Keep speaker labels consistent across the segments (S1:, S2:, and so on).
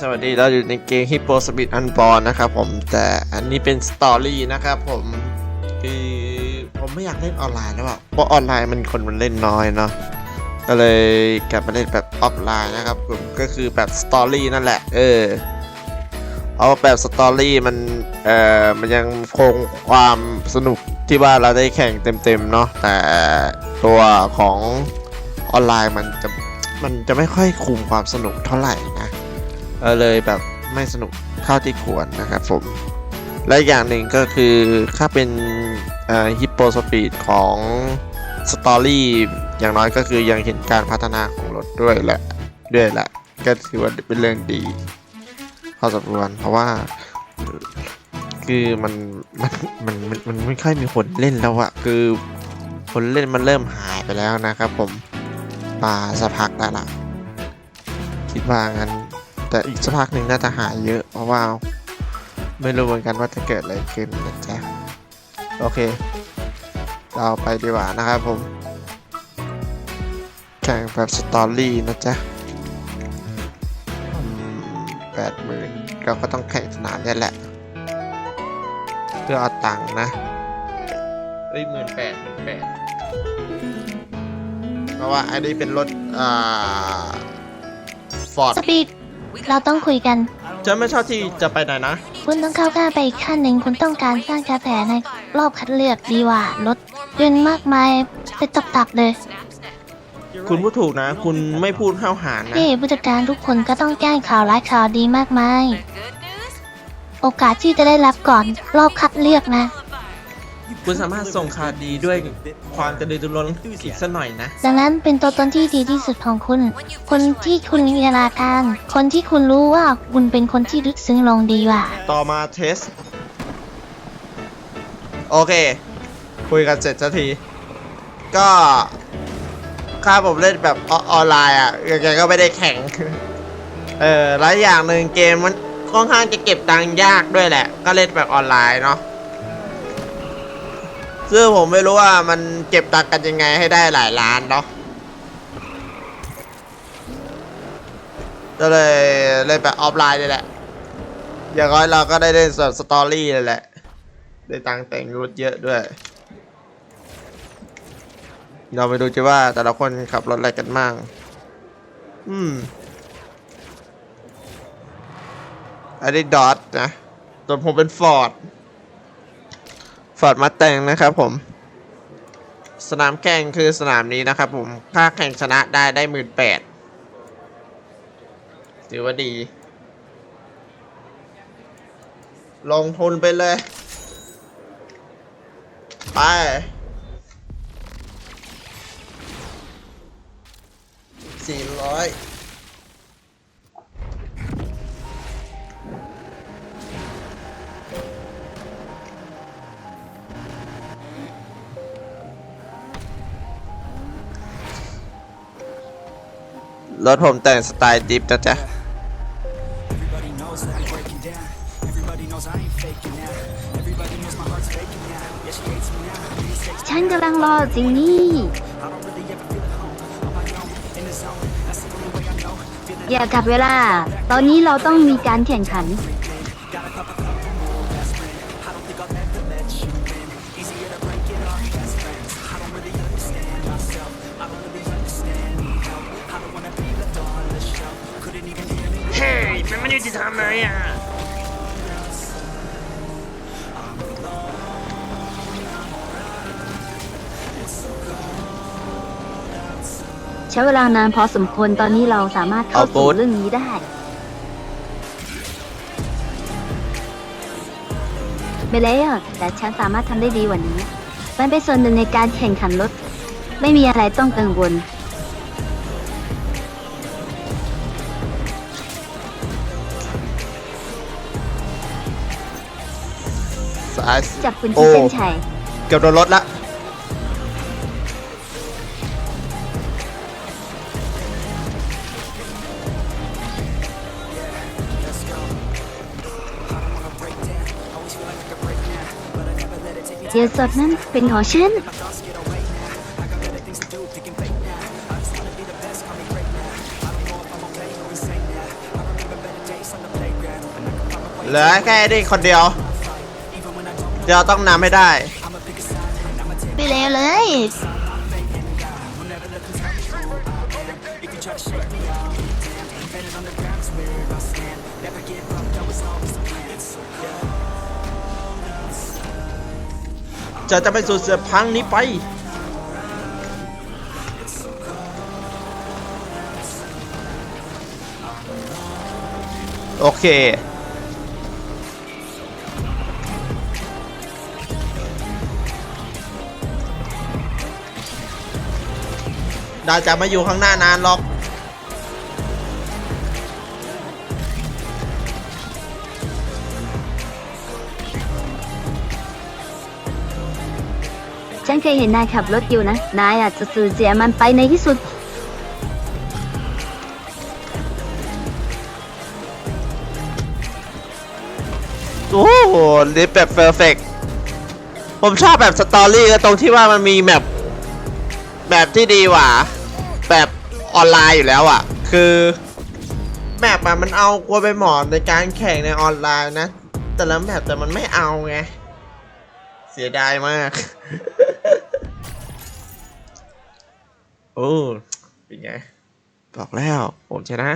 S1: สวัสดีเราอยู่ในเกม Hippo Speed Unborn นะครับผมแต่อันนี้เป็นสตอรี่นะครับผมคือผมไม่อยากเล่นออนไลน์แล้วอะเพราะออนไลน์มันคนมันเล่นน้อยเนาะก็เลยกลับมาเล่นแบบออฟไลน์นะครับผมก็คือแบบสตอรี่นั่นแหละ เออ เอาแบบสตอรี่มันเอ่อมันยังคงความสนุกที่ว่าเราได้แข่งเต็มๆเนาะแต่ตัวของออนไลน์มันจะมันจะไม่ค่อยคุมความสนุกเท่าไหร่นะ เออเลยแบบไม่สนุกเท่าที่ควรนะครับผม และอย่างหนึ่งก็คือถ้าเป็นฮิปโปสปีดของสตอรี่อย่างน้อยก็คือยังเห็นการพัฒนาของรถด้วยแหละด้วยแหละ ก็ถือว่าเป็นเรื่องดีพอสมควรเพราะว่าคือมันมันมันมันมันไม่ค่อยมีคนเล่นแล้วอะคือคนเล่นมันเริ่มหายไปแล้วนะครับผมมาสักพักแล้วล่ะ คิดว่างั้น แต่อีกสักพักหนึ่งน่าจะหายเยอะ เพราะว่าไม่รู้เหมือนกันว่าจะเกิดอะไรขึ้นนะจ๊ะโอเค เราไปดีกว่านะครับผม แข่งแบบสตอรี่นะจ๊ะแปดหมื่นเราก็ต้องแข่งสนามนี่แหละ เพื่อเอาตังค์นะเอ้ยหมื่นแปดหมื่นแปดเพราะว่าอันนี้เป็นรถอ่าฟอร์ด
S2: สปีด เราต้องคุยกัน
S1: จะไม่ชอบที่จะไปไหนนะ
S2: คุณต้องเข้าวหน้าไปอีกขั้นหนึ่งคุณต้องการสร้างกระแสในรอบคัดเลือกดีกว่ารถยนต์มากมายเป็นตับๆเลย
S1: คุณพูดถูกนะ คุณไม่พูดห้าวหาญนะ
S2: นี่ผู้จัดการทุกคนก็ต้องแจ้งข่าวร้ายข่าวดีมากมาย โอกาสที่จะได้รับก่อนรอบคัดเลือกนะ
S1: คุณสามารถส่งข่าวดีด้วยความกระตือรือร้นอีกสักหน่อยนะ
S2: ดังนั้นเป็นตัวตนที่ดีที่สุดของคุณ คนที่คุณมีนานาการคนที่คุณรู้ว่าคุณเป็นคนที่ลึกซึ้งลงดีกว่า
S1: ต่อมาเทส โอเค คุยกันเสร็จสักที ก็ค่าผมเล่นแบบอออนไลน์อะยังไงก็ไม่ได้แข่ง เออ แล้วอย่างหนึ่งเกมมันค่อนข้างจะเก็บตังค์ยากด้วยแหละ ก็เล่นแบบออนไลน์เนาะ ซึ่งผมไม่รู้ว่ามันเก็บตังค์กันยังไงให้ได้หลายล้านเนาะก็เลยเล่นแบบออฟไลน์นี่แหละ อย่างน้อยเราก็ได้เล่นส่วนสตอรี่เลยแหละ ได้ตังค์แต่งรถเยอะด้วย เราไปดูจะว่าแต่ละคนขับรถอะไรกันบ้าง อืม อันนี้ดอทนะ ส่วนผมเป็นฟอร์ด ฟอร์ดมาแต่งนะครับผม สนามแข่งคือสนามนี้นะครับผม ถ้าแข่งชนะได้ได้หมื่นแปดถือว่าดี ลงทุนไปเลย ไปสี่ร้อย รถผมแต่งสไตล์ดิฟนะจ๊ะ
S3: Everybody knows that I'm breaking down. Everybody knows I ain't faking now. Everybody knows my heart's faking now. Yeah, she hates me now. Please take
S2: ฉันกำลังรอสิ่งนี้
S3: I don't really ever feel at home. On my own, in the zone. That's the only way I know. Feeling
S4: อย่ากับเวลา ตอนนี้เราต้องมีการแข่งขัน
S1: ทำเลยอะ
S4: ใช้เวลานานพอสมควรตอนนี้เราสามารถเข้า
S1: เอาโบ๊
S4: สู่
S1: ท
S4: เรื่องนี้ได้ ไม่แล้วแต่ฉันสามารถทำได้ดีกว่านี้ มันเป็นส่วนหนึ่งในการแข่งขันรถ ไม่มีอะไรต้องกังวล
S1: สาย
S4: จับคุณ
S1: โอ้
S4: ที่เส้นชัย
S1: เกือบโดนรถละ
S4: เสียสดนั้นเป็นของฉัน
S3: I
S1: เหลือแค่นี้คนเดียว เดี๋ยวต้องนำให้ได้
S2: ไปเลยเลย
S1: จะจะไปสู่เสือพังนี้ไป โอเค ดาจะมาอยู่ข้างหน้านานหรอก
S4: ฉันเคยเห็นนายขับรถอยู่นะ นายอาจจะสูญเสียมันไปในที่สุด
S1: โอ้โหลิฟต์แบบเพอร์เฟกผมชอบแบบสตอรี่ก็ตรงที่ว่ามันมีแบบ แบบที่ดีกว่า แบบออนไลน์อยู่แล้วอะ่ะ คือแบบอะมันเอากลัวไปหมอนในการแข่งในออนไลน์นะ แต่ละแบบแต่มันไม่เอาไง เสียดายมาก โอ้เป็นไง บอกแล้วผมชนะ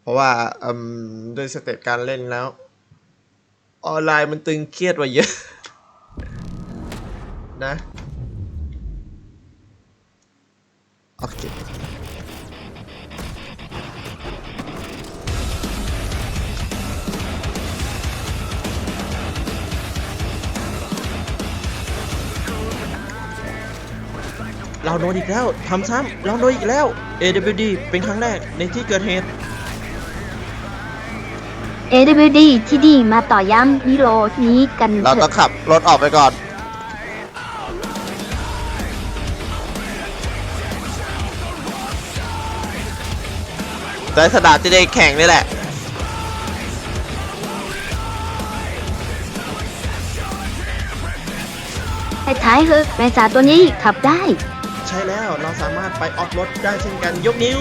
S1: เพราะว่าอืมด้วยสเต็ปการเล่นแล้ว ออนไลน์มันตึงเครียดกว่าเยอะ นะ โอเคเราโดนอีกแล้วทำซ้ำเราโดนอีกแล้ว AWD เป็นครั้งแรกในที่เกิดเหตุ
S4: AWD ที่ดีมาต่อย้ำนิโรนี้กัน
S1: เรา
S4: เถ
S1: ต้อง
S4: อะ
S1: ขับรถออกไปก่อน ได้สดาที่ได้แข่งนี่แหละ
S4: ให้ท้ายเถอะแมจ่าตัวนี้ขับได้
S1: ใช่แล้วเราสามารถไปออฟรถได้เช่นกันยกนิ้ว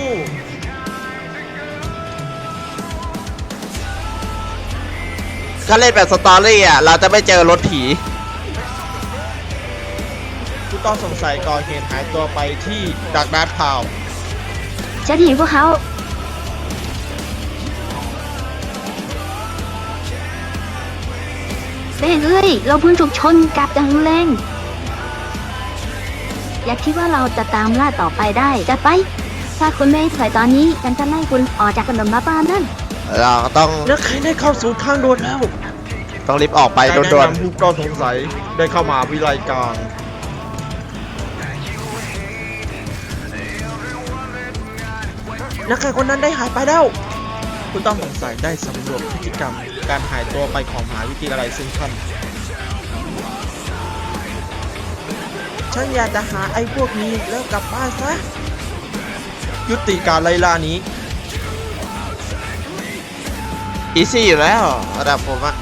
S1: ถ้าเล่นแบบสตอรี่อะ เราจะไม่เจอรถผีผู้ต้องสงสัยก่อเหตุหายตัวไปที่ดักดาร์ทพาว
S4: ฉันเห็นพวกเขา เฮ้ยเฮ้ยเราเพิ่งถูกชนกลับอย่างแรง อย่าคิดว่าเราจะตามล่าต่อไปได้จะไป ถ้าคุณไม่ถอยตอนนี้ฉันจะไล่คุณออกจากถนนมาบ้านนั่น
S1: เราต้องแล้วใครได้เข้าสู่ทางด่วนแล้วต้องรีบออกไปด่วนๆผู้ต้องสงสัยได้เข้ามาวิไลกลางนักแข่งคนนั้นได้หายไปแล้วผู้ต้องสงสัยได้สำรวจพฤติกรรม การหายตัวไปของมหาวิทยาลัยเซนทรัลฉันอยากจะหาไอ้พวกนี้แล้วกลับบ้านซะ ยุติการไล่ล่านี้ อีซี่อยู่แล้วระดับผมอะ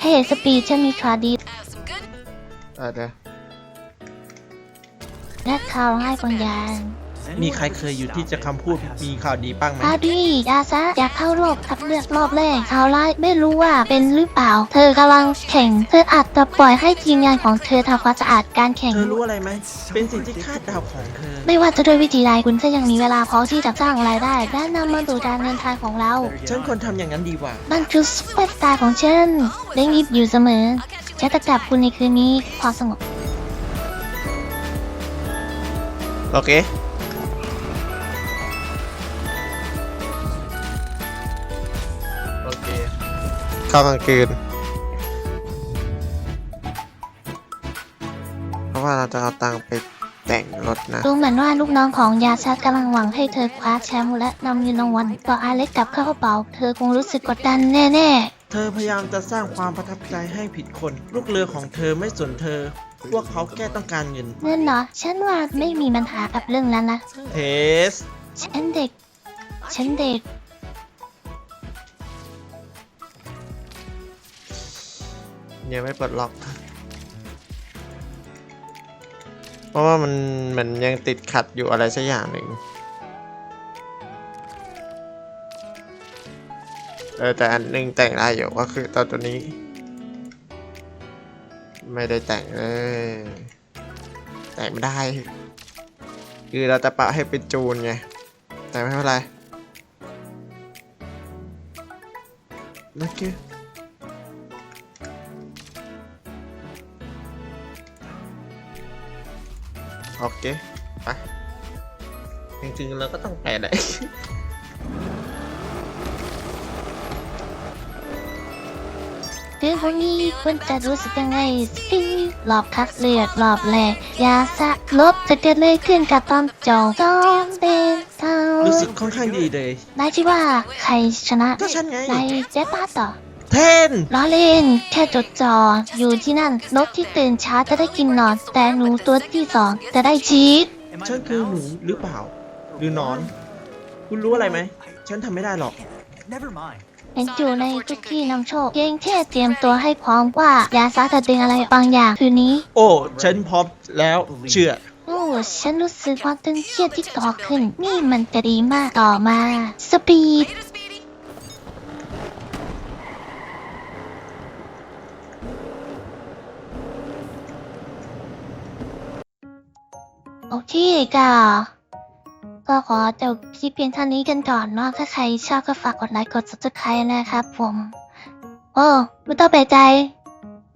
S2: เฮ้สปีดฉันมีข่าวดี
S1: อะเดี๋ยว
S2: และข่าวร้ายบางอย่าง
S1: มีใครเคยอยู่ที่จะคำพูดมีข่าวดีบ้างไหม
S2: ข่าวดียาซะอยากเข้ารอบคัดเลือกรอบแรกข่าวร้ายไม่รู้ว่าเป็นหรือเปล่า เธอกำลังแข่ง เธออาจจะปล่อยให้ทีมงานของเธอทำความสะอาดการแข่ง
S1: เธอรู้อะไรไหม เป็นสิ่งที่คาดเดาของเธอ
S2: ไม่ว่าจะด้วยวิธีใดคุณก็ยังมีเวลาพอที่จะสร้างรายได้และนำมาสู่การเดินทางของเรา
S1: ฉันควรทำอย่างนั้นดีกว่า
S2: มันคือซุปเปอร์สตาร์ของฉันได้ยิบอยู่เสมอฉันจะจับคุณในคืนนี้ความสงบ
S1: โอเค ข้ากลางคืน เพราะว่าเราจะเอาตังค์ไปแต่งรถนะ
S2: ดูเหมือนว่าลูกน้องของยาซัดกำลังหวังให้เธอคว้าแชมป์และนำเงินรางวัลต่ออาเล็กกลับเข้ากระเป๋า เธอคงรู้สึกกดดันแน่
S1: เธอพยายามจะสร้างความประทับใจให้ผิดคน ลูกเรือของเธอไม่สนเธอ พวกเขาแค่ต้องการเงิน
S2: ๆเงินเหรอฉันว่าไม่มีปัญหากับเรื่องนั้นนะ
S1: เทส
S2: ฉันเด็ก ฉันเด็ก
S1: ยังไม่ปลดล็อก เพราะว่ามันเหมือนยังติดขัดอยู่อะไรสักอย่างหนึ่งเออแต่อันหนึงแต่งได้อยู่ก็คือตัวตัวนี้ ไม่ได้แต่งเลย แต่งไม่ได้ คือเราจะปะให้เป็นจูนไง แต่ไม่เป็นไรนั่นคือ โอเคไปจริงๆเราก็ต้องแปะแหละ
S2: เรื่องพวกนี้คุณจะรู้สึกยังไงสิรอบคัดเลือดรอบแรกยาสะลบจะเกิดเลยขึ้นกับตอนจบจอมเป็นเทา
S1: รู้สึกค่อนข้างดีเลย
S2: นายคิดว่าใครชนะ
S1: ก็ฉันไง
S2: นายเจ๊ป้าต่อ
S1: เทน
S2: ล้อเล่น แค่จดจอ อยู่ที่นั่น นกที่ตื่นเช้าจะได้กินนอน แต่หนูตัวที่สองจะได้ชีส
S3: Am I
S1: ฉัน
S3: a
S1: คือหนู
S3: mouse?
S1: หรือเปล่า หรือหนอน คุณรู้อะไรไหม ฉันทำไม่ได้หรอก
S3: Never mind.
S2: เห็นอยู่ในทุกที่นำโชคเพียงแค่เตรียมตัวให้พร้อมว่ายาซาจะดึงอะไรบางอย่างคืนนี้
S1: โอ้ ฉันพร้อมแล้วเชื่อ
S2: โอ้ฉันรู้สึกความตึงเครียดที่ก่อขึ้น นี่มันจะดีมากต่อมา สปีด โอเคก็ก็ขอจบคลิปเพียงเท่านี้กันก่อนเนาะถ้าใครชอบก็ฝากกดไลค์กด subscribe นะครับผมโอ้ไม่ต้องแปลใจ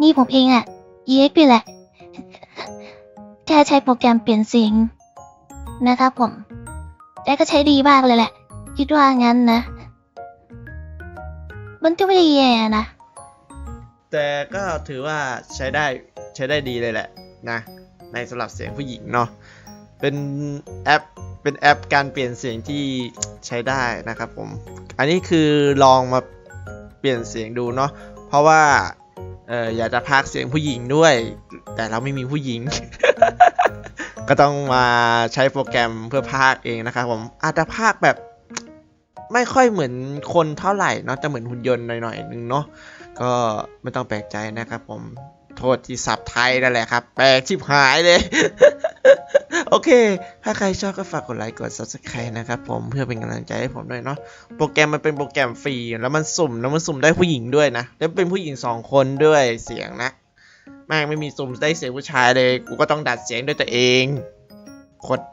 S2: นี่ผมเองอะ EXP แหละ แค่ใช้โปรแกรมเปลี่ยนเสียงนะครับผม แต่ก็ใช้ดีมากเลยแหละ คิดว่างั้นนะ มันก็ไม่ได้แย่นะ
S1: แต่ก็ถือว่าใช้ได้ใช้ได้ดีเลยแหละนะ ในสำหรับเสียงผู้หญิงเนาะ เป็นแอปเป็นแอปการเปลี่ยนเสียงที่ใช้ได้นะครับผม อันนี้คือลองมาเปลี่ยนเสียงดูเนาะ เพราะว่าเอออยากจะพากเสียงผู้หญิงด้วย แต่เราไม่มีผู้หญิง ก็ต้องมาใช้โปรแกรมเพื่อพากเองนะครับผมอาจจะพากแบบไม่ค่อยเหมือนคนเท่าไหร่เนาะจะเหมือนหุ่นยนต์หน่อยๆนึงเนาะก็ไม่ต้องแปลกใจนะครับผมโทษที่สับไทยนั่นแหละครับ แปลกชิบหายเลย โอเค ถ้าใครชอบก็ฝากกดไลค์กด subscribe นะครับผมเพื่อเป็นกำลังใจให้ผมด้วยเนาะโปรแกรมมันเป็นโปรแกรมฟรีแล้วมันสุ่มแล้วมันสุ่มได้ผู้หญิงด้วยนะ แล้วเป็นผู้หญิงสองคนด้วยเสียงนะแม่งไม่มีสุ่มได้เสียงผู้ชายเลย กูก็ต้องดัดเสียงด้วยตัวเองโคตร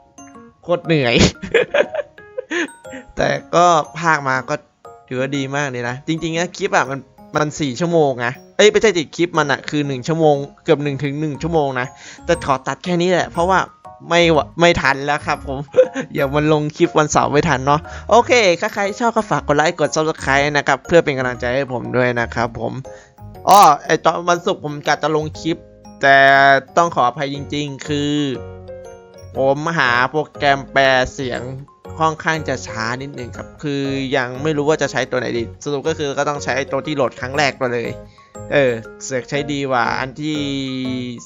S1: โคตรเหนื่อย แต่ก็ภาคมาก็ถือว่าดีมากเลยนะ จริงๆนะคลิปอะมันมันสี่ชั่วโมงนะเอ้ยไม่ใช่ติดคลิปมันอะคือหนึ่งชั่วโมง เกือบหนึ่งถึงหนึ่งชั่วโมงนะ แต่ขอตัดแค่นี้แหละ เพราะว่า ไม่ไม่ทันแล้วครับผมอย่ามันลงคลิปวันเสาร์ไม่ทันเนาะโอเคถ้าใครชอบก็ฝากกดไลค์กด subscribe นะครับ เพื่อเป็นกำลังใจให้ผมด้วยนะครับผมอ้อไอตอนวันศุกร์ผมกะจะลงคลิป แต่ต้องขออภัยจริง ๆ คือ ผมหาโปรแกรมแปลเสียงค่อนข้างจะช้านิดนึงครับ คือยังไม่รู้ว่าจะใช้ตัวไหนดีสรุปก็คือก็ต้องใช้ตัวที่โหลดครั้งแรกไปเลย เออ เสือกใช้ดีกว่า อันที่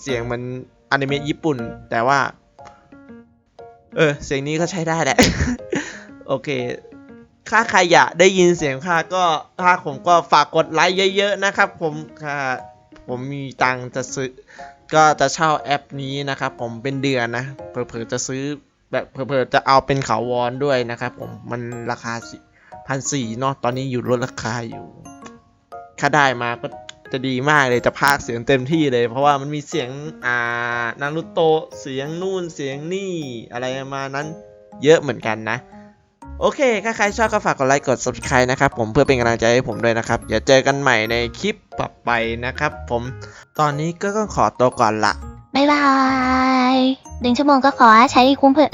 S1: เสียงมันอนิเมะญี่ปุ่น แต่ว่า เออ เสียงนี้ก็ใช้ได้แหละ โอเคถ้าใครอยากได้ยินเสียงข้าก็ถ้าผมก็ฝากกดไลค์เยอะ ๆ นะครับ ผมค่ะผมมีตังค์จะซื้อ ก็จะเช่าแอปนี้นะครับ ผมเป็นเดือนนะเผลอๆจะซื้อแบบเผลอๆจะเอาเป็นเขาวอนด้วยนะครับ ผมมันราคาสิพันสี่เนาะตอนนี้อยู่ลดราคาอยู่ ถ้าได้มาก็ จะดีมากเลยจะพากเสียงเต็มที่เลย เพราะว่ามันมีเสียงอ่านารุโตเสียงนู่นเสียงนี่อะไรมานั้นเยอะเหมือนกันนะ โอเค ถ้าใครชอบก็ฝากกดไลค์กด subscribe นะครับผมเพื่อเป็นกำลังใจให้ผมด้วยนะครับเดี๋ยวเจอกันใหม่ในคลิปต่อไปนะครับ ผมตอนนี้ก็ต้องขอตัวก่อนละ
S2: บ๊ายบายหนึ่งชั่วโมงก็ขอใช้คุ้มเพื่อ